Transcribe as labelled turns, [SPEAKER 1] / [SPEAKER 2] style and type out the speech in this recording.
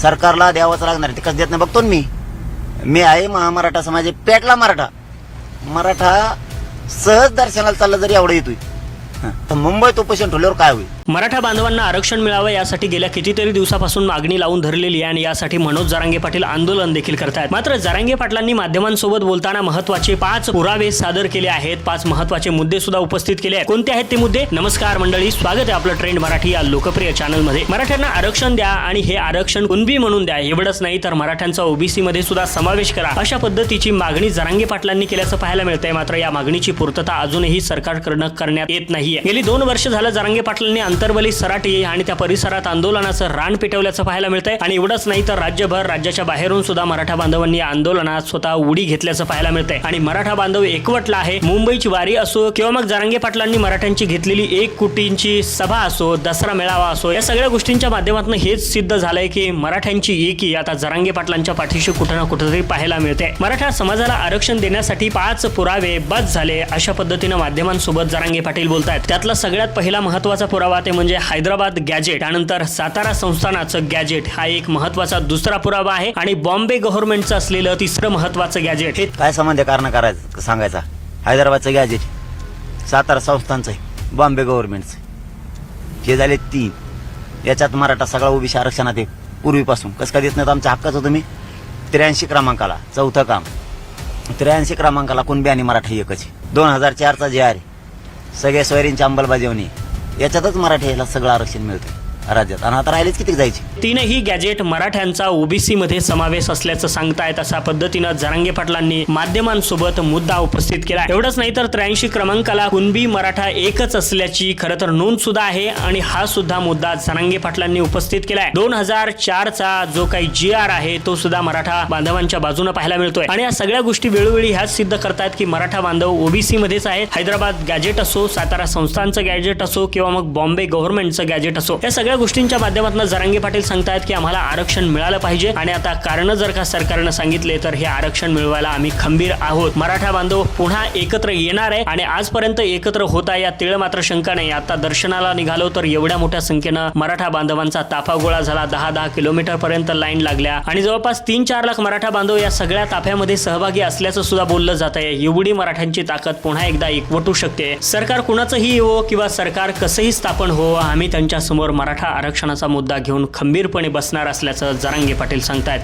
[SPEAKER 1] सरकारला द्यावंच लागणार ते कसं देत नाही बघतो मी. मी आहे महा मराठा समाज पेटला मराठा. मराठा सहज दर्शनाला चालला जरी एवढं येतोय. तर मुंबईत उपोषण ठेवल्यावर काय होईल?
[SPEAKER 2] मराठा बांधवांना आरक्षण मिळावं यासाठी गेल्या कितीतरी दिवसापासून मागणी लावून धरलेली आहे आणि यासाठी मनोज जरांगे पाटील आंदोलन देखील करतायत. मात्र जरांगे पाटलांनी माध्यमांसोबत बोलताना महत्त्वाचे पाच पुरावे सादर केले आहेत. पाच महत्त्वाचे मुद्दे सुद्धा उपस्थित केले आहेत. कोणते आहेत ते मुद्दे? नमस्कार मंडळी स्वागत आहे आपलं ट्रेंड मराठी या लोकप्रिय चॅनलमध्ये. मराठ्यांना आरक्षण द्या आणि हे आरक्षण कुणबी म्हणून द्या एवढंच नाही तर मराठ्यांचा ओबीसी मध्ये सुद्धा समावेश करा. अशा पद्धतीची मागणी जरांगे पाटलांनी केल्याचं पाहायला मिळतंय. मात्र या मागणीची पूर्तता अजूनही सरकारकडनं करण्यात येत नाहीये. गेली दोन वर्ष झालं जरांगे पाटलांनी अंतर्बली सराटी आणि त्या परिसरात आंदोलनाचं रान पेटवल्याचं पाहायला मिळतंय. आणि एवढंच नाही तर राज्यभर राज्याच्या बाहेरून सुद्धा मराठा बांधवांनी आंदोलनात स्वतः उडी घेतल्याचं पाहायला मिळतंय. आणि मराठा बांधव एकवटला आहे. मुंबईची वारी असो किंवा मग जरांगे पाटलांनी मराठ्यांची घेतलेली एक कोटींची सभा असो दसरा मेळावा असो या सगळ्या गोष्टींच्या माध्यमातून हेच सिद्ध झालंय की मराठ्यांची एकी आता जरांगे पाटलांच्या पाठीशी कुठं ना कुठेतरी पाहायला मिळते मराठा समाजाला आरक्षण देण्यासाठी पाच पुरावे बस झाले अशा पद्धतीनं माध्यमांसोबत जरांगे पाटील बोलतायत. त्यातला सगळ्यात पहिला महत्त्वाचा पुरावा ते म्हणजे हैदराबाद गॅजेट त्यानंतर सातारा संस्थानाचं गॅजेट हा एक महत्त्वाचा दुसरा पुरावा आहे आणि बॉम्बे गव्हर्नमेंटचं असलेलं तिसरं महत्वाचं गॅजेट हे
[SPEAKER 1] काय संबंध कारण करायचं सांगायचा? हैदराबादचं गॅजेट सातारा संस्थांचं आहे बॉम्बे गव्हर्नमेंटचं. हे झाले तीन. याच्यात मराठा सगळा ओबीसी आरक्षणात आहे पूर्वीपासून. कसं काय देत नाही आमच्या हक्काचं तुम्ही? त्र्याऐंशी क्रमांकाला चौथं काम. त्र्याऐंशी क्रमांकाला कुणबी आणि मराठी एकच आहे. दोन हजार चारचा जे आर सगळ्या सोयरींची अंमलबजावणी. याच्यातच मराठी याला सगळं आरक्षण मिळतं राज्यात. आणि आता राहिलेच किती जायचे?
[SPEAKER 2] तीनही गॅजेट मराठ्यांचा ओबीसीमध्ये समावेश असल्याचं सांगतायत अशा पद्धतीनं जरांगे पाटलांनी माध्यमांसोबत मुद्दा उपस्थित केला. एवढंच नाही तर त्र्याऐंशी क्रमांकाला कुणबी मराठा एकच असल्याची खरं तर नोंद सुद्धा आहे आणि हा सुद्धा मुद्दा जरांगे पाटलांनी उपस्थित केलाय. दोन हजार चारचा जो काही जी आर आहे तो सुद्धा मराठा बांधवांच्या बाजूने पाहायला मिळतोय. आणि या सगळ्या गोष्टी वेळोवेळी ह्याच सिद्ध करतायत की मराठा बांधव ओबीसी मध्येच आहेत. हैदराबाद गॅजेट असो सातारा संस्थांचं गॅजेट असो किंवा मग बॉम्बे गव्हर्नमेंटचं गॅजेट असो या सगळ्या गोष्टींच्या माध्यमातून जरांगे पाटील सांगतायत की आम्हाला आरक्षण मिळालं पाहिजे. आणि आता कारण जर का सरकारनं सांगितले तर हे आरक्षण मिळवायला आम्ही खंबीर आहोत. मराठा बांधव पुन्हा एकत्र येणार आहे. आणि आजपर्यंत एकत्र होता या तिळ मात्र शंका नाही. आता दर्शनाला निघालो तर एवढ्या मोठ्या संख्येनं मराठा बांधवांचा ताफा गोळा झाला. दहा दहा किलोमीटर पर्यंत लाईन लागल्या. आणि जवळपास तीन चार लाख मराठा बांधव या सगळ्या ताफ्यामध्ये सहभागी असल्याचं सुद्धा बोललं जात आहे. एवढी मराठ्यांची ताकद पुन्हा एकदा एकवटू शकते. सरकार कुणाचंही हो किंवा सरकार कसंही स्थापन हो आम्ही त्यांच्यासमोर मराठा आरक्षणाचा मुद्दा घेऊन खंबीर खंबीरपणे बसणार असल्याचं जरांगे पाटील सांगतात